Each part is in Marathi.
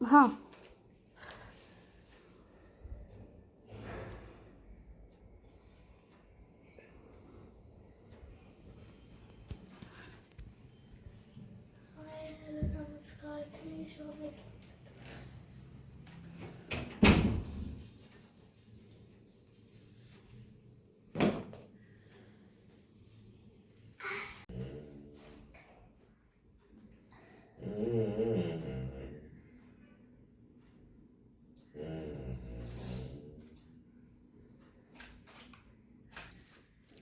हां नमस्कार श्री शोभे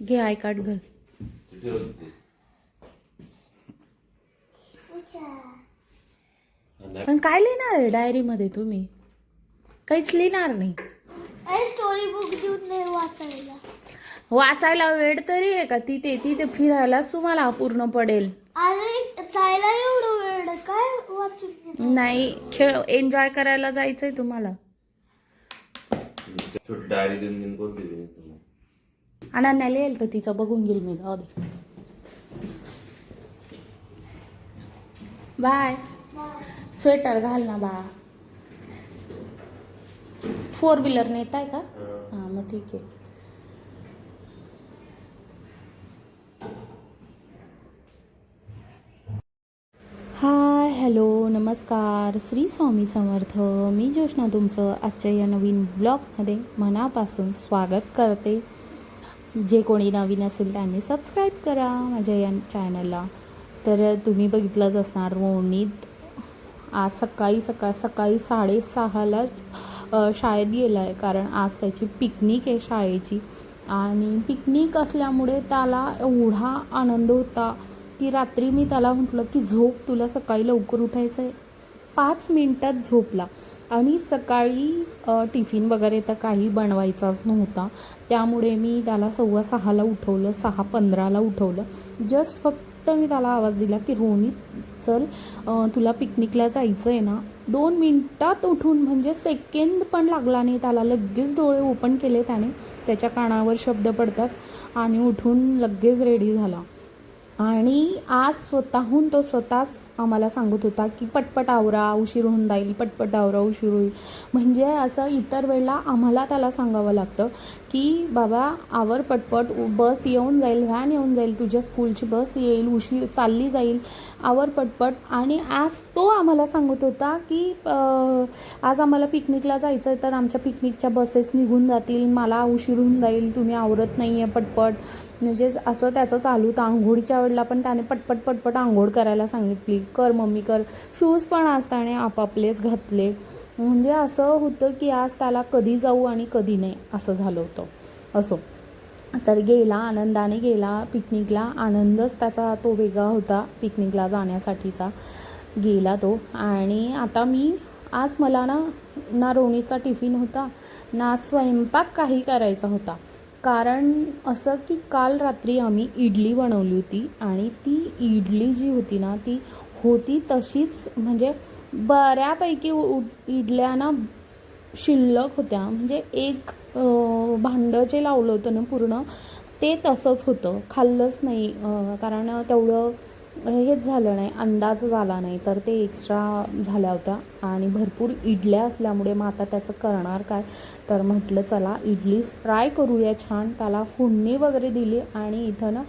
घे आय कार्ड घाल पण काय लिहिणार आहे डायरीमध्ये तुम्ही? काहीच लिहिणार नाही. स्टोरी बुक देऊन नाही वाचायला. वाचायला वेळ तरी आहे का? तिथे तिथे फिरायलाच तुम्हाला पूर्ण पडेल. अरे जायला एवढं वेळ काय वाचून घेत? नाही खेळ एन्जॉय करायला जायचंय तुम्हाला. छोटी डायरी देऊन देऊन कोण दिली नाही येईल अनन्या तर तिचं बघून घेईल मी जाऊ दे. बाय. स्वेटर घाल ना बाळा. फोर व्हीलर नेत आहे का? हां मग ठीक आहे. हाय हॅलो नमस्कार. श्री स्वामी समर्थ. मी ज्योष्णा तुमचं आजच्या या नवीन ब्लॉगमध्ये मनापासून स्वागत करते. जे कोणी नवीन असेल त्यांनी सबस्क्राईब करा माझ्या या चॅनलला तर तुम्ही बघितलंच असणार रोणीत आज सकाळी सकाळ सकाळी साडेसहालाच शाळेत गेला आहे कारण आज त्याची पिकनिक आहे शाळेची. आणि पिकनिक असल्यामुळे त्याला एवढा आनंद होता की रात्री मी त्याला म्हटलं की झोप तुला सकाळी लवकर उठायचं आहे पाच मिनटात झोपला. आणि सकाळी टिफिन वगैरे तर काही बनवायचाच नव्हता. त्यामुळे मी त्याला सव्वा सहाला उठवलं सहा पंधराला उठवलं. जस्ट फक्त मी त्याला आवाज दिला की रोनी चल तुला पिकनिकला जायचं आहे ना? दोन मिनटात उठून म्हणजे सेकंद पण लागला नाही त्याला. लगेच डोळे ओपन केले त्याने. त्याच्या कानावर शब्द पडताच आणि उठून लगेच रेडी झाला. आणि आज स्वतःहून तो स्वतःच आम्हाला सांगत होता की पटपट आवरा उशीर होऊन जाईल पटपट आवरा उशीर होईल. म्हणजे असं इतर वेळेला आम्हाला त्याला सांगावं लागतं की बाबा आवर पटपट बस येऊन जाईल व्हॅन येऊन जाईल तुझ्या स्कूलची बस येईल उशीर चालली जाईल आवर पटपट. आणि आज तो आम्हाला सांगत होता की आज आम्हाला पिकनिकला जायचं आहे तर आमच्या पिकनिकच्या बसेस निघून जातील मला उशीर होऊन जाईल तुम्ही आवरत नाही आहे पटपट. म्हणजे असं त्याचं चालू होतं. आंघोळीच्या वेळेला पण त्याने पटपट पटपट आंघोळ करायला सांगितली. कर मम्मी कर. शूज पण आज त्याने आपापलेच घातले. म्हणजे असं होतं की आज त्याला कधी जाऊ आणि कधी नाही असं झालं होतं. असो. तर गेला आनंदाने गेला पिकनिकला. आनंदच त्याचा तो वेगळा होता पिकनिकला जाण्यासाठीचा. गेला तो. आणि आता मी आज मला ना ना रोणीचा टिफिन होता ना स्वयंपाक काही करायचा होता. कारण असं की काल रात्री आम्ही इडली बनवली होती आणि ती इडली जी होती ना ती होती तशीच म्हणजे बऱ्यापैकी उ- इडल्या ना शिल्लक होत्या. म्हणजे एक भांडं जे लावलं होतं ना पूर्ण ते तसंच होतं. खाल्लंच नाही कारण तेवढं हेच झालं नाही अंदाज झाला नाही. तर ते एक्स्ट्रा झाल्या होत्या. आणि भरपूर इडल्या असल्यामुळे मग आता त्याचं करणार काय? तर म्हटलं चला इडली फ्राय करूया छान. त्याला फोडणी वगैरे दिली आणि इथं ना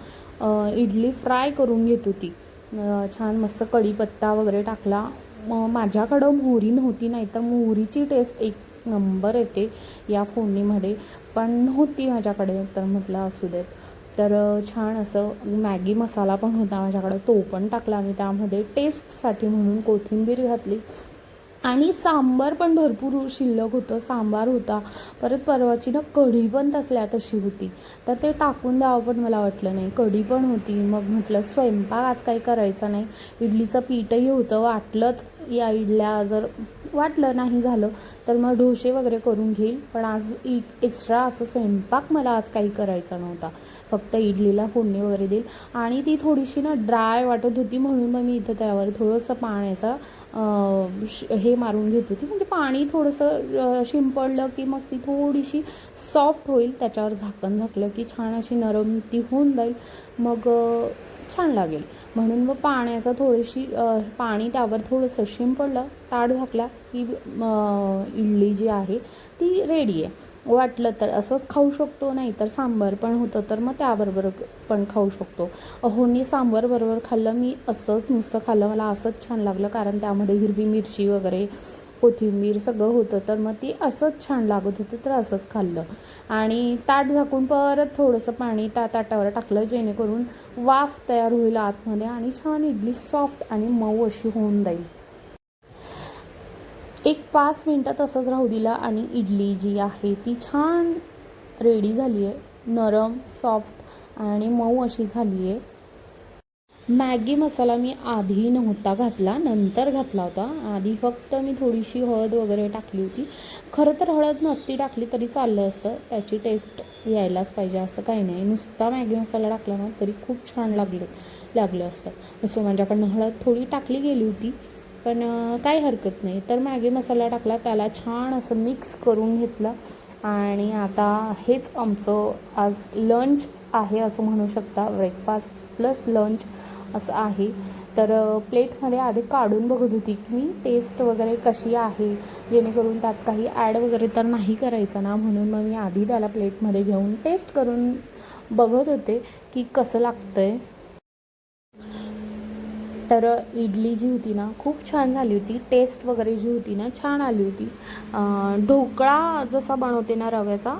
इडली फ्राय करून घेत होती. छान मस्त कढीपत्ता वगैरे टाकला. मग माझ्याकडं मोहरी नव्हती नाही तर मोहरीची टेस्ट एक नंबर येते या फोडणीमध्ये. पण नव्हती माझ्याकडे तर म्हटलं असू देत. तर छान असं मॅगी मसाला पण होता माझ्याकडं. तो पण टाकला मी त्यामध्ये. टेस्टसाठी म्हणून कोथिंबीर घातली. आणि सांबार पण भरपूर शिल्लक होतं सांबार होता. परत परवाची ना कढी पण तसल्या तशी होती. तर ते टाकून द्यावं पण मला वाटलं नाही. कढी पण होती. मग म्हटलं स्वयंपाक आज काही करायचा नाही. इडलीचं पीठही होतं. वाटलंच या इडल्या जर वाटलं नाही झालं तर मग डोसे वगैरे करून घेईल. पण आज एक एक्स्ट्रा असं स्वयंपाक मला आज काही करायचा नव्हता. फक्त इडलीला फोडणी वगैरे देईल. आणि ती थोडीशी ना ड्राय वाटत होती म्हणून मग मी इथं त्यावर थोडंसं पाण्याचा हे मारून घेत होती म्हणजे पाणी थोडंसं शिंपडलं की मग ती थोडीशी सॉफ्ट होईल. त्याच्यावर झाकण झाकलं की छान अशी नरम ती होऊन जाईल. मग छान लागेल. म्हणून मग पाण्याचा थोडीशी पाणी त्यावर थोडंसं शिंपडलं ताड झाकला की इडली जी आहे ती रेडी आहे. वाटलं तर असंच खाऊ शकतो नाही तर सांबार पण होतं तर मग त्याबरोबर पण खाऊ शकतो. अहोनी सांबार बरोबर खाल्लं मी असंच नुसतं खाल्लं मला असंच छान लागलं कारण त्यामध्ये हिरवी मिरची वगैरे कोथिंबीर सगळं होतं तर मग ती असंच छान लागत होतं तर असंच खाल्लं. आणि ताट झाकून परत थोडंसं पाणी त्या ताटावर टाकलं जेणेकरून वाफ तयार होईल आतमध्ये आणि छान इडली सॉफ्ट आणि मऊ अशी होऊन जाईल. एक पाच मिनटं तसंच राहू दिलं आणि इडली जी आहे ती छान रेडी झाली आहे नरम सॉफ्ट आणि मऊ अशी झाली आहे मॅगी मसाला मी आधी नव्हता घातला नंतर घातला होता. आधी फक्त मी थोडीशी हळद वगैरे टाकली होती. खरं तर हळद नसती टाकली तरी चाललं असतं. त्याची टेस्ट यायलाच पाहिजे असं काही नाही. नुसता मॅगी मसाला टाकला ना तरी खूप छान लागलं लागलं असतं. सो माझ्याकडनं हळद थोडी टाकली गेली होती पण काही हरकत नाही. तर मॅगी मसाला टाकला त्याला छान असं मिक्स करून घेतलं. आणि आता हेच आमचं आज लंच आहे असं म्हणू शकता. ब्रेकफास्ट प्लस लंच असं आहे. तर प्लेटमध्ये आधी काढून बघत होती की मी टेस्ट वगैरे कशी आहे जेणेकरून त्यात काही ॲड वगैरे तर नाही करायचं ना म्हणून मग मी आधी त्याला प्लेटमध्ये घेऊन टेस्ट करून बघत होते की कसं लागतं आहे तर इडली जी होती ना खूप छान झाली होती. टेस्ट वगैरे जी होती ना छान आली होती. ढोकळा जसा बनवते ना रव्याचा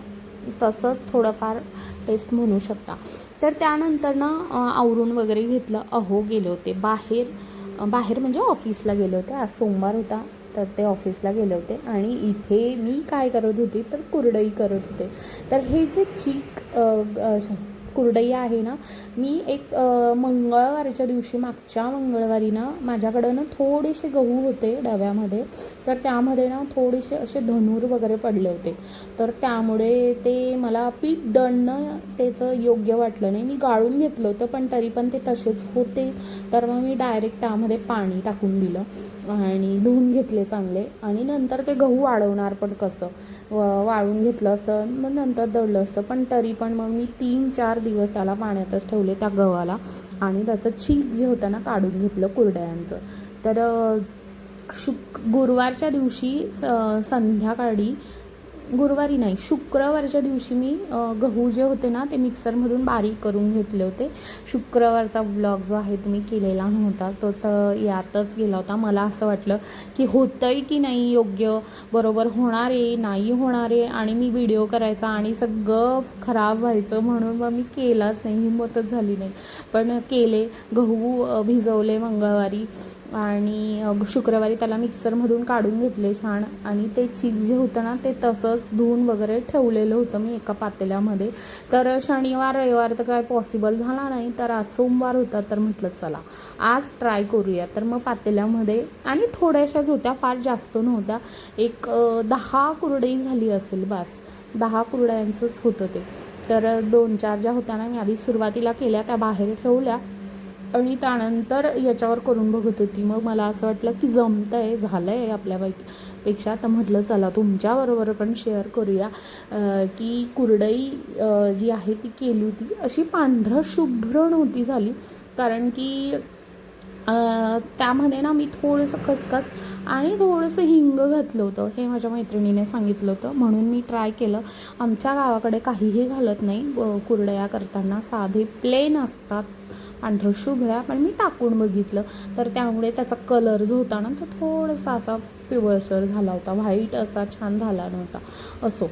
तसंच थोडंफार टेस्ट म्हणू शकता. तर त्यानंतर ना आवरून वगैरे घेतलं. अहो गेले होते. बाहेर बाहेर म्हणजे ऑफिसला गेले होते. आज सोमवार होता तर ते ऑफिसला गेले होते. आणि इथे मी काय करत होते तर कुरडई करत होते. तर हे जे चीक कुरडई आहे ना मी एक मंगळवारच्या दिवशी मागच्या मंगळवारी ना माझ्याकडं ना थोडेसे गहू होते डब्यामध्ये तर त्यामध्ये ना थोडेसे असे धनूर वगैरे पडले होते. तर त्यामुळे ते मला पीठ दळणं त्याचं योग्य वाटलं नाही. मी गाळून घेतलं होतं पण तरी पण ते तसेच होते. तर मग मी डायरेक्ट त्यामध्ये पाणी टाकून दिलं आणि धुवून घेतले चांगले. आणि नंतर ते गहू वाढवणार पण कसं. व- वाळून घेतलं असतं मग नंतर दळलं असतं. पण तरी पण मग मी तीन चार दिवस त्याला पाण्यातच ठेवले त्या गव्हाला. आणि त्याचं चीक जे होतं ना काढून घेतलं कुरड्यांचं. तर शुक गुरुवारच्या दिवशी स- संध्याकाळी गुरुवारी नाही शुक्रवारच्या दिवशी मी गहू जे होते ना ते मिक्सरमधून बारीक करून घेतले होते. शुक्रवारचा ब्लॉग जो आहे तुम्ही केलेला नव्हता तोच यातच गेला होता. मला असं वाटलं की होतंय की नाही योग्य बरोबर होणार आहे नाही होणार आहे आणि मी व्हिडिओ करायचा आणि सगळं खराब व्हायचं म्हणून मग मी केलाच नाही हिंमतच झाली नाही. पण केले गहू भिजवले मंगळवारी. आणि शुक्रवारी त्याला मिक्सरमधून काढून घेतले छान. आणि ते चीक जे होतं ना ते तसंच धुवून वगैरे ठेवलेलं होतं मी एका पातेल्यामध्ये. तर शनिवार रविवार तर काय पॉसिबल झाला नाही. तर आज सोमवार होता तर म्हटलं चला आज ट्राय करूया. तर मग पातेल्यामध्ये आणि थोड्याशाच होत्या फार जास्त नव्हत्या. एक दहा कुरडई झाली असेल बास. दहा कुरड्यांचंच होतं ते. तर दोन चार ज्या होत्या ना मी आधी सुरुवातीला केल्या त्या बाहेर ठेवल्या. आणि त्यानंतर याच्यावर करून बघत होती. मग मला असं वाटलं की जमतं आहे झालं आहे आपल्यापैकी पेक्षा तर म्हटलं चला तुमच्याबरोबर पण शेअर करूया. की कुरडई जी आहे ती केली होती. अशी पांढरं शुभ्र नव्हती झाली. कारण की त्यामध्ये ना मी थोडंसं खसखस आणि थोडंसं हिंग घातलं होतं. हे माझ्या मैत्रिणीने सांगितलं होतं. म्हणून मी ट्राय केलं. आमच्या गावाकडे काहीही घालत नाही. कुरडया करताना साधे प्लेन असतात. पांढरं शुभ्र पण मी टाकून बघितलं. तर त्यामुळे त्याचा कलर जो होता ना तो थोडासा असा पिवळसर झाला होता व्हाईट असा छान झाला नव्हता असो.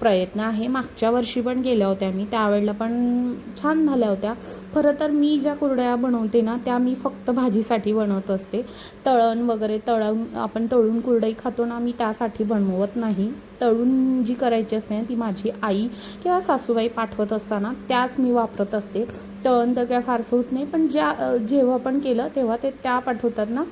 प्रयत्न आहे. मागच्या वर्षी पण केल्या होत्या मी त्यावेळेला पण छान झाल्या होत्या. खरं तर मी ज्या कुरड्या बनवते ना त्या मी फक्त भाजीसाठी बनवत असते. तळण वगैरे तळून आपण तळून कुरडई खातो ना मी त्यासाठी बनवत नाही. तळून जी करायची असते ना ती माझी आई किंवा सासूबाई पाठवत असताना त्याच मी वापरत असते. तळण तर काय फारसं होत नाही पण ज्या जेव्हा पण केलं तेव्हा ते त्या पाठवतात ना.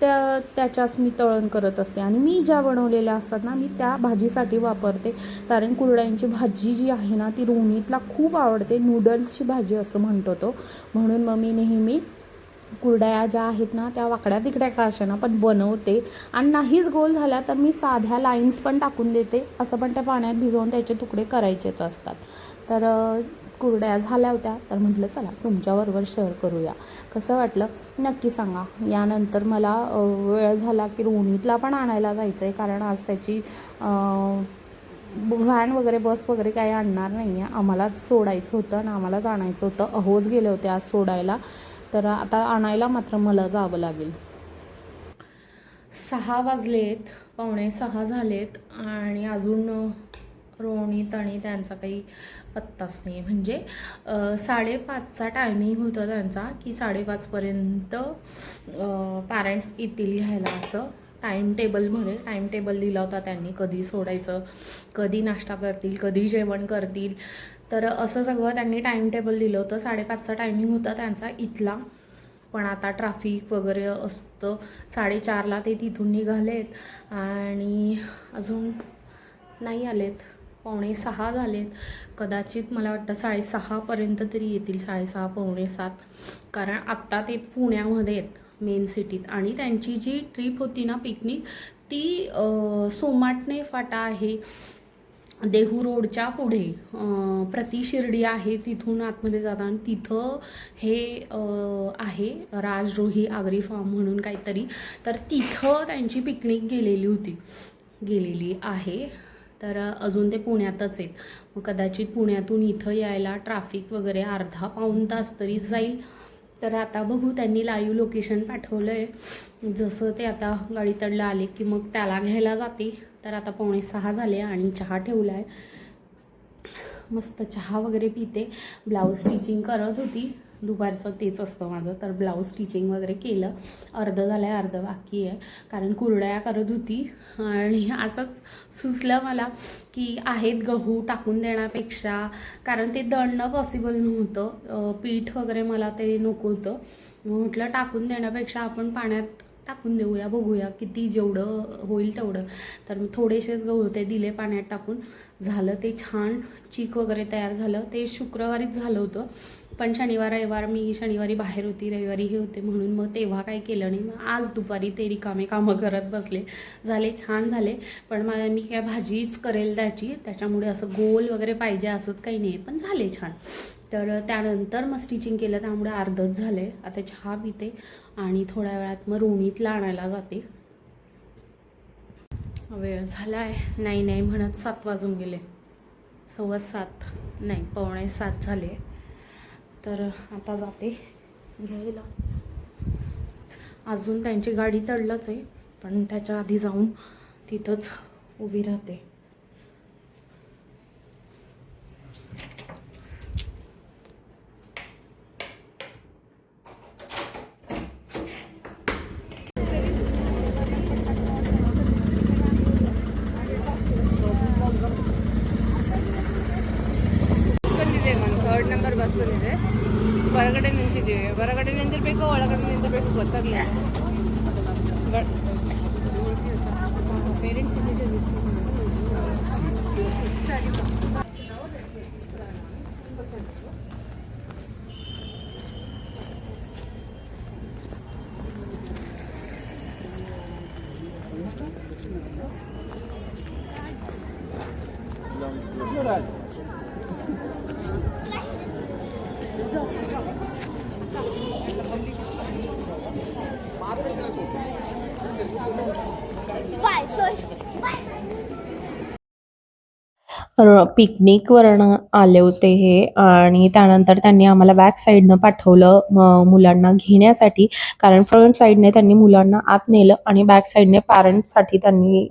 त्या त्याच्याच मी तळण करत असते. आणि मी ज्या बनवलेल्या असतात ना मी त्या भाजीसाठी वापरते. कारण कुरड्यांची भाजी जी आहे ना ती रोणीतला खूप आवडते. नूडल्सची भाजी असं म्हणतो तो. म्हणून मग मी नेहमी कुरड्या ज्या आहेत ना त्या वाकड्या तिकड्या का अशा पण बनवते. आणि नाहीच गोल झाल्या तर मी साध्या लाईन्स पण टाकून देते. असं पण त्या पाण्यात भिजवून त्याचे तुकडे करायचेच असतात. तर कुरड्या झाल्या होत्या. तर म्हटलं चला तुमच्याबरोबर शेअर करूया. कसं वाटलं? नक्की सांगा. यानंतर मला वेळ झाला की रोहितला पण आणायला जायचं आहे कारण आज त्याची व्हॅन वगैरे बस वगैरे काही आणणार नाही आहे आम्हालाच सोडायचं होतं आणि आम्हालाच आणायचं होतं. अहोच गेले होते आज सोडायला. तर आता आणायला मात्र मला जावं लागेल. सहा वाजलेत पावणे सहा झालेत आणि अजून अ, तणी आणि त्यांचा काही पत्ताच नाही. आहे म्हणजे साडेपाचचा टायमिंग होता त्यांचा की साडेपाचपर्यंत पॅरेंट्स येतील घ्यायला असं. टाईम टेबलमध्ये टाईम टेबल दिला होता त्यांनी. कधी सोडायचं कधी नाश्ता करतील कधी जेवण करतील. तर असं सगळं त्यांनी टाईम टेबल दिलं होतं. साडेपाचचा टायमिंग होता त्यांचा इथला. पण आता ट्राफिक वगैरे असतं. साडेचारला ते तिथून निघालेत. आणि अजून नाही आलेत. पावणे सहा झालेत. कदाचित मला वाटतं साडेसहापर्यंत तरी येतील साडेसहा पावणे सात. कारण आत्ता ते पुण्यामध्ये आहेत मेन सिटीत. आणि त्यांची जी ट्रिप होती ना पिकनिक ती सोमाटणे फाटा आहे. देहू रोडच्या पुढे प्रतिशिर्डी शिर्डी आहे तिथून आतमध्ये जाताना. तिथं हे आहे राजरोही आगरी फार्म म्हणून काहीतरी. तर तिथं त्यांची पिकनिक गेलेली होती. गेलेली आहे. तर अजून ते पुण्यातच आहेत. मग कदाचित पुण्यातून इथं यायला ट्रॅफिक वगैरे अर्धा पाऊण तास तरी जाईल. तर आता बघू त्यांनी लाईव्ह लोकेशन पाठवलं आहे जसं ते आता गाडीतडलं आले की मग त्याला घ्यायला जाते तर आता पावणे सहा झाले आणि चहा ठेवला आहे मस्त चहा वगैरे पिते. ब्लाऊज स्टिचिंग करत होती. दुपारचं तेच असतं माझं. तर ब्लाऊज स्टिचिंग वगैरे केलं. अर्धं झालं आहे अर्धं बाकी आहे. कारण कुरड्या करत होती. आणि असंच सुचलं मला की आहेत गहू टाकून देण्यापेक्षा. कारण ते दळणं पॉसिबल नव्हतं. पीठ वगैरे मला ते नको होतं. म्हटलं टाकून देण्यापेक्षा आपण पाण्यात टाकून देऊया बघूया किती जेवढं होईल तेवढं. तर मी थोडेसेच गहू ते दिले पाण्यात टाकून. झालं ते छान. चीक वगैरे तयार झालं. ते शुक्रवारीच झालं होतं. पण शनिवार रविवार मी शनिवारी बाहेर होती रविवारी हे होते म्हणून मग तेव्हा काही केलं नाही. मग आज दुपारी ते रिकामे कामं करत बसले. झाले छान झाले. पण मला मी काय भाजीच करेल त्याची. त्याच्यामुळे असं गोल वगैरे पाहिजे असंच काही नाही. पण झाले छान. तर त्यानंतर मग स्टिचिंग केलं. त्यामुळे अर्धच झालं. आहे आता चहा पिते आणि थोड्या वेळात मग रोणीतला आणायला जाते. वेळ झाला आहे नाही नाही म्हणत सात वाजून गेले. सव्वा सात. नाही पावणे सात झाले. तर आता जाते घ्यायला. अजून त्यांची गाडी तडलंच आहे पण त्याच्या आधी जाऊन तिथंच उभी राहते. ಬಂದಿದೆ ಒಂದು ಥರ್ಡ್ ನಂಬರ್ ಬಸ್ ಬಂದಿದೆ. ಹೊರಗಡೆ ನಿಂತಿದ್ದೀವಿ. ಹೊರಗಡೆ ನಿಂತಿರ್ಬೇಕು ಒಳಗಡೆ ನಿಂತಿರ್ಬೇಕು ಗೊತ್ತಾಗಲಿಲ್ಲ. र- पिकनिकवरनं आले होते हे. आणि त्यानंतर त्यांनी आम्हाला बॅक साईडनं पाठवलं मुलांना घेण्यासाठी. कारण फ्रंट साईडने त्यांनी मुलांना आत नेलं आणि बॅक साईडने पॅरेंट्ससाठी त्यांनी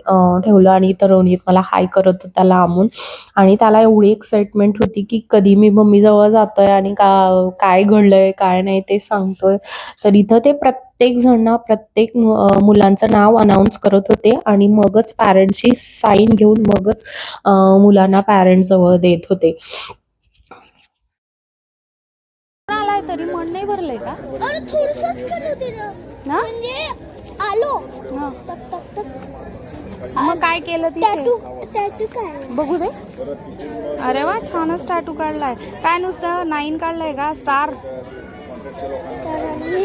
ठेवलं आणि इथं रोनित मला हाय करत होता लांबून. आणि त्याला एवढी एक्साइटमेंट होती की कधी मी मम्मीजवळ जातोय आणि का काय घडलंय काय नाही ते सांगतोय. तर इथं ते प्रत्येक जण प्रत्येक मु- अं, मुलांचं नाव अनाऊन्स करत होते आणि मगच पॅरेंट्सची साईन घेऊन मगच मुलांना पॅरेंट्स जवळ देत होते. आलाय तरी मन नाही भरलंय का? अरे थोडसच करू दे ना. हा? म्हणजे आलो. हा. टक टक टक. मग काय केलं टॅटू तिथे टॅटू काय बघू दे. अरे वा छानच टॅटू काढलाय. काय नुसतं? नाईन काढलंय का? स्टार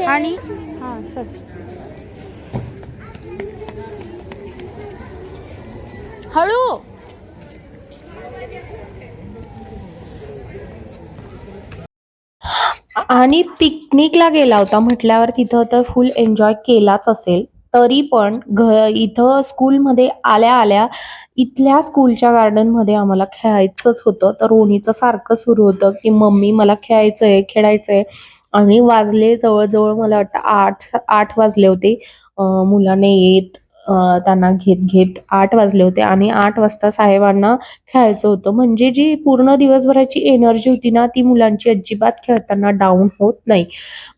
आणि? हा चल. हळू. आणि पिकनिकला गेला होता म्हटल्यावर तिथं तर फुल एन्जॉय केलाच असेल. तरी पण घ इथं स्कूलमध्ये आल्या आल्या इथल्या स्कूलच्या गार्डनमध्ये आम्हाला खेळायचंच होतं. तर रोणीचं सारखं सुरू होतं की मम्मी मला खेळायचंय खेळायचंय. आणि वाजले जवळजवळ मला वाटतं आठ आठ वाजले होते. मुलाने येत त्यांना घेत घेत आठ वाजले होते आणि आठ वाजता साहेबांना खेळायचं होतं. म्हणजे जी पूर्ण दिवसभराची एनर्जी होती ना ती मुलांची अजिबात खेळताना डाऊन होत नाही.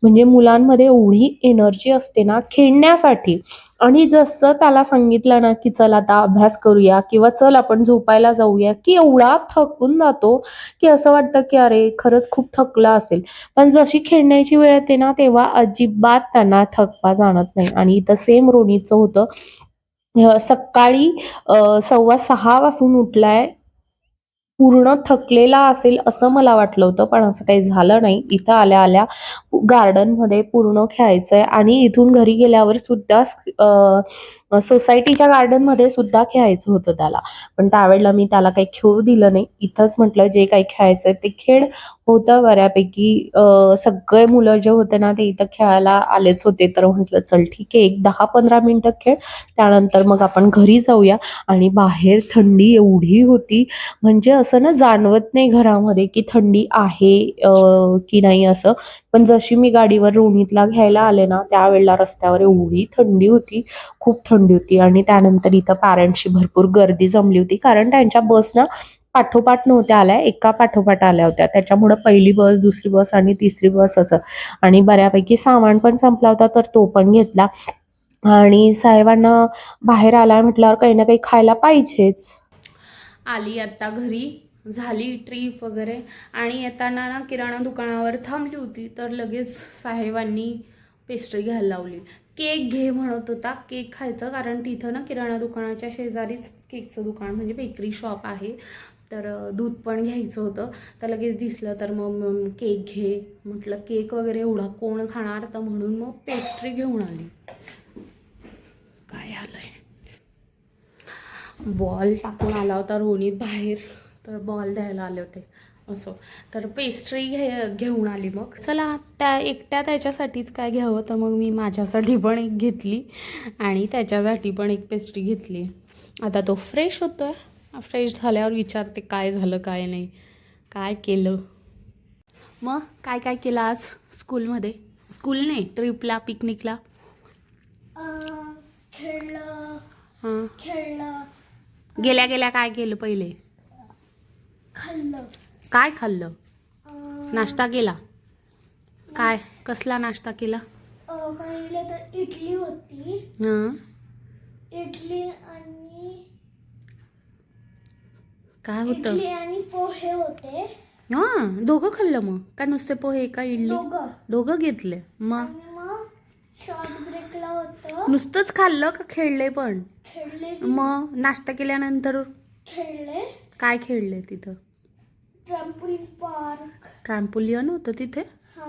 म्हणजे मुलांमध्ये एवढी एनर्जी असते ना खेळण्यासाठी. आणि जसं त्याला सांगितलं ना की चल आता अभ्यास करूया किंवा चल आपण झोपायला जाऊया की एवढा थकून जातो की असं वाटतं की अरे खरंच खूप थकला असेल. पण जशी खेळण्याची वेळ येते ना तेव्हा अजिबात त्यांना थकवा जाणत नाही. आणि इथं सेम रोनीचं होतं. सकाळी सव्वा सहा वाजून उठलाय पूर्ण थकलेला असेल असं मला वाटलं होतं पण असं काही झालं नाही. इथं आल्या आल्या गार्डनमध्ये पूर्ण खेळायचंय आणि इथून घरी गेल्यावर सुद्धा सोसायटीच्या गार्डनमध्ये सुद्धा खेळायचं होतं त्याला. पण त्यावेळेला मी त्याला काही खेळू दिलं नाही. इथंच म्हटलं जे काही खेळायचंय ते खेळ होतं बऱ्यापैकी. सगळे मुलं जे होते ना ते इथं खेळायला आलेच होते. तर म्हटलं चल ठीक आहे एक दहा पंधरा मिनटं खेळ. त्यानंतर मग आपण घरी जाऊया. आणि बाहेर थंडी एवढी होती. म्हणजे असं ना जाणवत नाही घरामध्ये की थंडी आहे की नाही असं. पण जशी मी गाडीवर रोणीतला घ्यायला आले ना त्यावेळेला रस्त्यावर एवढी थंडी होती. खूप थंडी होती आणि त्यानंतर इथं पॅरेंट्सची भरपूर गर्दी जमली होती. कारण त्यांच्या बसना पाठोपाठ नव्हत्या आल्या एका पाठोपाठ आल्या होत्या. त्याच्यामुळं पहिली बस दुसरी बस आणि तिसरी बस असं. आणि बऱ्यापैकी सामान पण संपला होता तर तो पण घेतला. आणि साहेबांना बाहेर आला म्हटल्यावर काही ना काही खायला पाहिजेच. आली आत्ता घरी. झाली ट्रीप वगैरे. आणि येताना ना किराणा दुकानावर थांबली होती तर लगेच साहेबांनी पेस्ट्री घ्यायला लावली. केक घे म्हणत होता. केक खायचं कारण तिथं ना किराणा दुकानाच्या शेजारीच केकचं दुकान म्हणजे बेकरी शॉप आहे. तर दूध पण घ्यायचं होतं. तर लगेच दिसलं तर मग मग केक घे म्हटलं. केक वगैरे एवढा कोण खाणार तर म्हणून मग पेस्ट्री घेऊन आली. काय आलंय? बॉल टाकून आला होता रोनीत बाहेर. तर बॉल द्यायला आले होते. असो. तर पेस्ट्री घे घेऊन आली मग. चला त्या एकट्या त्याच्यासाठीच काय घ्यावं तर मग मी माझ्यासाठी पण एक घेतली आणि त्याच्यासाठी पण एक पेस्ट्री घेतली. आता तो फ्रेश होतो फ्रेश झाल्यावर विचारते काय झालं काय नाही. काय केलं? मग काय काय केलं आज स्कूलमध्ये स्कूल नाही ट्रिपला पिकनिकला खेळलं. हां. खेळलं. गेल्या गेल्या काय केलं पहिले? खाल्लं. काय खाल्लं? नाश्ता केला? काय? कसला नाश्ता केला? अं, पहिले तर इडली होती. हां. इडली आणि काय होतं? इडली आणि पोहे होते. हां दोघं खाल्लं मग? का नुसते पोहे का इडली? दोघं. दोघं घेतले. मग? आणि मग शॉर्ट ब्रेकला होतं. नुसतंच खाल्लं का खेळले पण? खेळले मग नाश्ता केल्यानंतर खेळले. काय खेळले तिथं? ट्रम्पोलिन पार्क ट्रॅम्पोलियन होतं तिथे? हा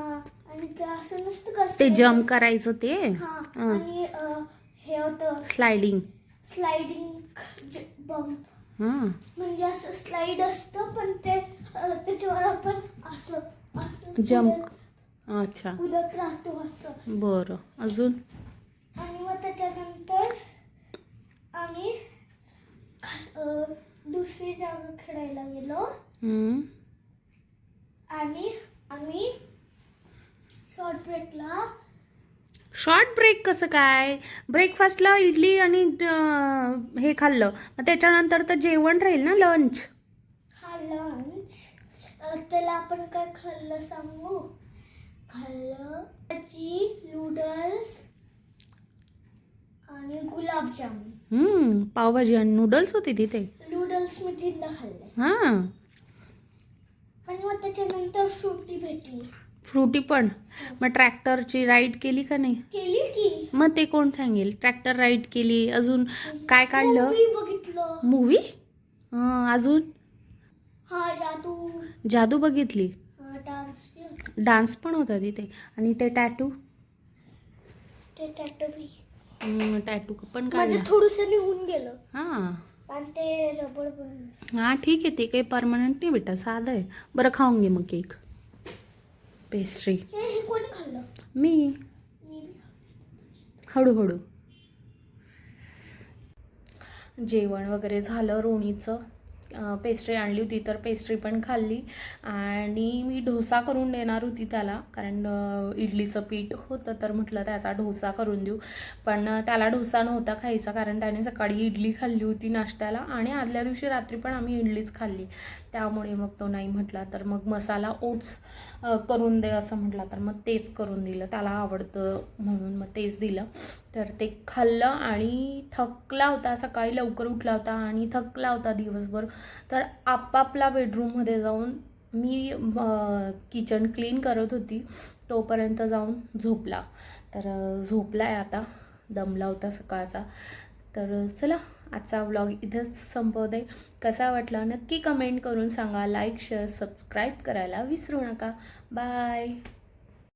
आणि ते असं नसतं का ते जम्प करायचं ते? हा हां. आणि अं, हे होतं. स्लायडिंग स्लायडिंग बंप हां. म्हणजे असं स्लाइड असतं पण ते अं, त्याच्यावर आपण असं असं जम्प अच्छा. उडत राहतो असं. बरं. अजून? आणि मग त्याच्यानंतर आम्ही अं, दुसरी जागा खेळायला गेलो. आणि आम्ही शॉर्ट ब्रेकला शॉर्ट ब्रेक कसं काय? ब्रेकफास्टला इडली आणि हे खाल्लं. मग त्याच्यानंतर तर जेवण राहील ना लंच हा लंच त्याला आपण काय खाल्लं सांगू? खाल्लं भाजी नूडल्स आणि गुलाबजामुन. हम्म, पावभाजी आणि नूडल्स होती तिथे. नूडल्स मी तिथं खाल्ले. हां. आणि मग त्याच्यानंतर फ्रुटी भेटली. फ्रुटी पण? मग ट्रॅक्टरची राईड केली का नाही? केली की. मग ते कोण सांगेल? ट्रॅक्टर राईड केली अजून काय काढलं? Movie बघितलं. मूवी अजून? हा जादू. जादू बघितली? डान्स डान्स पण होता तिथे. आणि ते टॅटू ते टॅटू पण माझं काढला. थोडस निघून गेलं. हां. ते रबर हां ठीक आहे ते काही परमनंट नाही बेटा साधं आहे. बरं खाऊन घे मग केक पेस्ट्री हे हे कोणी खाल्लं? मी. मी. हळूहळू. जेवण वगैरे झालं रोणीचं. पेस्ट्री आणली होती तर पेस्ट्री पण खाल्ली. आणि मी डोसा करून देणार होती त्याला कारण इडलीचं पीठ होतं तर म्हटलं त्याचा डोसा करून देऊ. पण त्याला डोसा नव्हता खायचा कारण त्याने सकाळी इडली खाल्ली होती नाश्त्याला आणि आदल्या दिवशी रात्री पण आम्ही इडलीच खाल्ली. त्यामुळे मग तो नाही म्हटला. तर मग मसाला ओट्स करून दे असं म्हटलं तर मग तेच करून दिलं. त्याला आवडतं म्हणून मग तेच दिलं. तर ते खाल्लं आणि थकला होता. सकाळी लवकर उठला होता आणि थकला होता दिवसभर. तर आपापला बेडरूममध्ये जाऊन मी किचन क्लीन करत होती. तोपर्यंत जाऊन झोपला. तर झोपला आहे आता. दमला होता सकाळचा. तर चला. आजचा व्लॉग इथंच संपवते. कसा वाटला नक्की कमेंट करून सांगा. लाईक शेअर सबस्क्राईब करायला विसरू नका. बाय